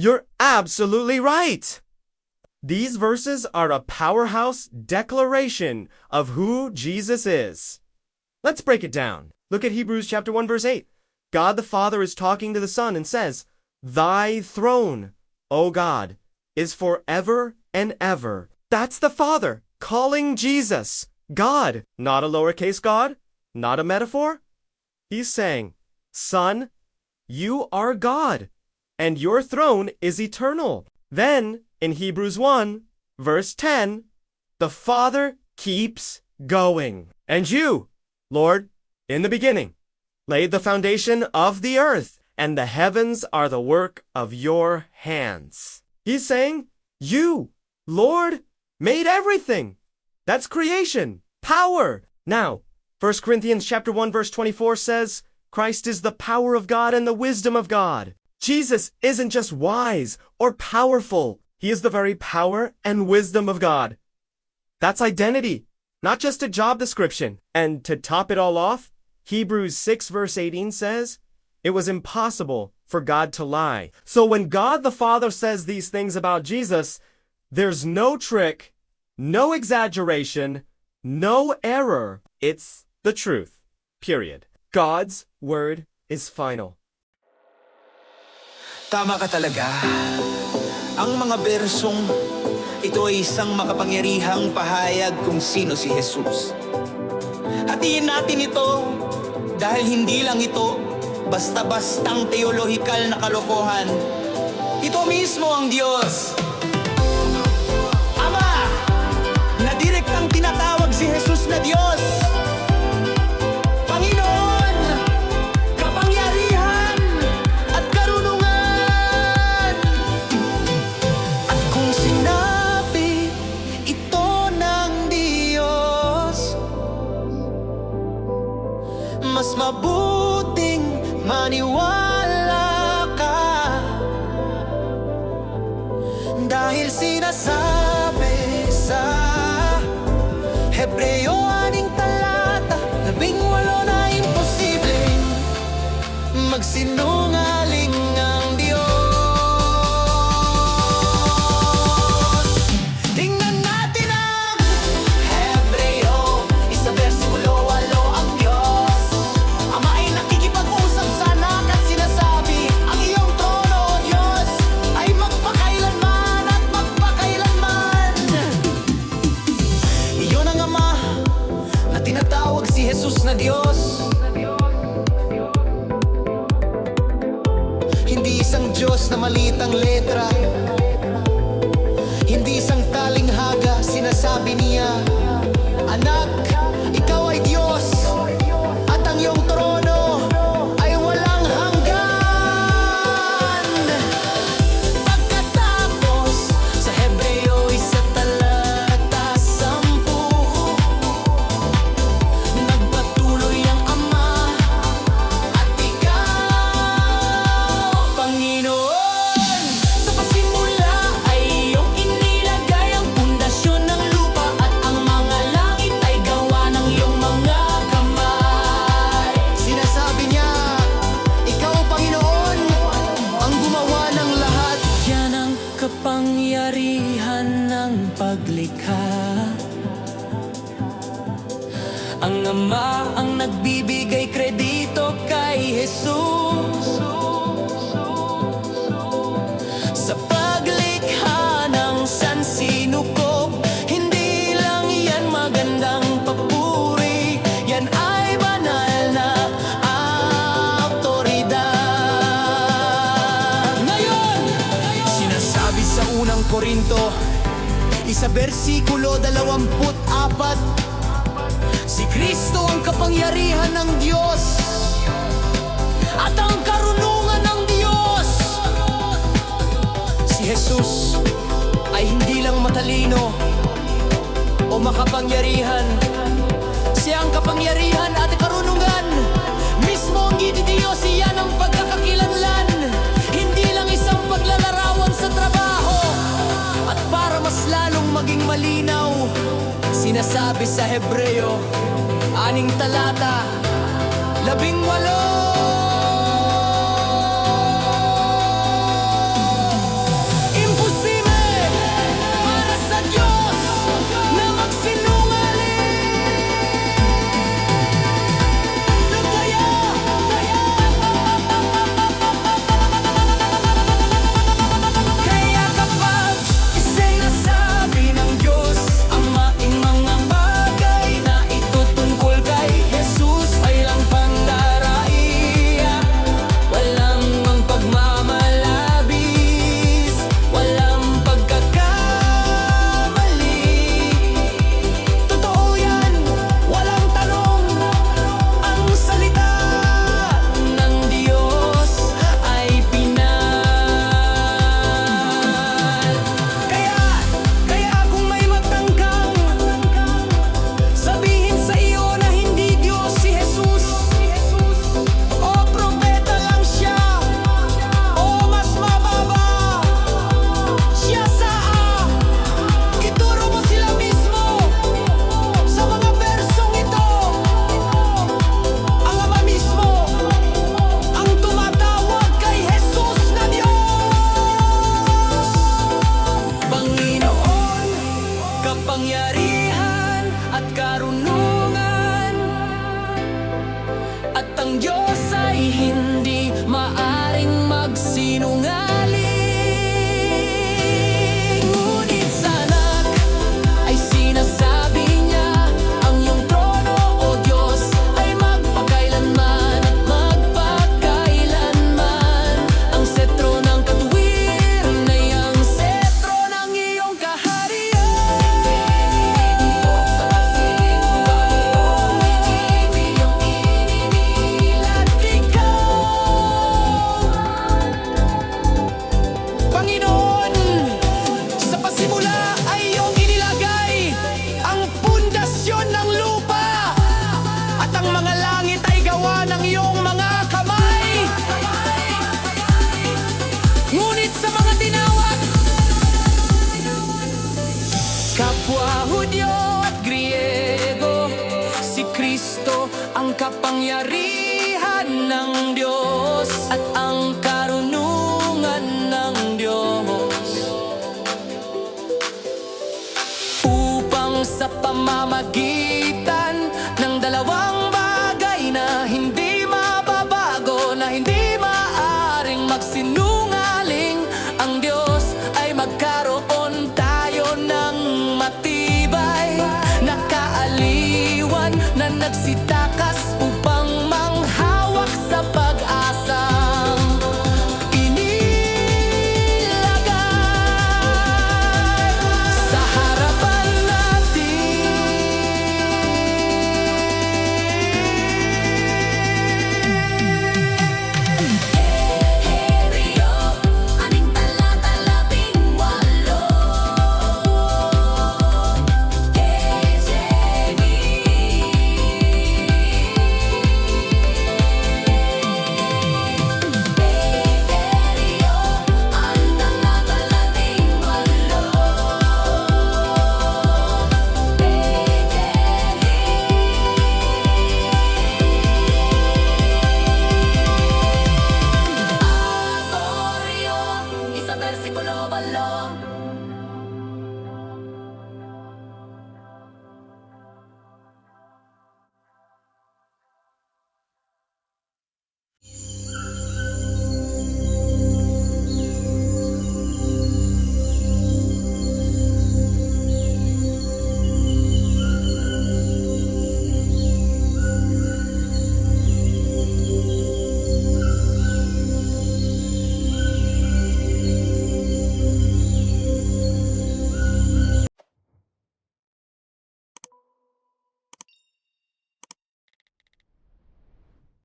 You're absolutely right. These verses are a powerhouse declaration of who Jesus is. Let's break it down. Look at Hebrews chapter 1 verse 8. God the Father is talking to the Son and says, Thy throne, O God, is forever and ever. That's the Father calling Jesus God, not a lowercase god, not a metaphor. He's saying, Son, you are God, and your throne is eternal. Then, in Hebrews 1, verse 10, the Father keeps going. And you, Lord, in the beginning, laid the foundation of the earth, and the heavens are the work of your hands. He's saying, You, Lord, made everything. That's creation, power. Now, 1 Corinthians chapter 1 verse 24 says, Christ is the power of God and the wisdom of God. Jesus isn't just wise or powerful. He is the very power and wisdom of God. That's identity, not just a job description. And to top it all off, Hebrews 6 verse 18 says, It was impossible for God to lie. So when God the Father says these things about Jesus, there's no trick, no exaggeration, no error. It's the truth. Period. God's word is final. Tama ka talaga. Ang mga bersong ito ay isang makapangyarihang pahayag kung sino si Jesus. Hatiin natin ito dahil hindi lang ito basta-bastang teolohikal na kalokohan. Ito mismo ang Diyos. Ama, na direktang tinatawag si Jesus na Diyos. Hebreo aning talata Labing walo na imposibleng Magsinungaling Diyos na maliit ang letra. Hindi isang talinghaga sinasabi niya Ang Ama ang nagbibigay kredito kay Jesus. Sa paglikha ng sansinuko Hindi lang yan magandang papuri. Yan ay banal na autoridad. Ngayon, sinasabi sa unang Korinto Isa versikulo dalawamput apat Si Kristo ang kapangyarihan ng Diyos At ang karunungan ng Diyos. Si Jesus ay hindi lang matalino O makapangyarihan Sinasabi sa Hebreo. Aning talata Labing walo Kristo ang kapangyarihan ng Diyos at ang karunungan ng Diyos. Upang sa pamamagitan ng dalawang bagay na hindi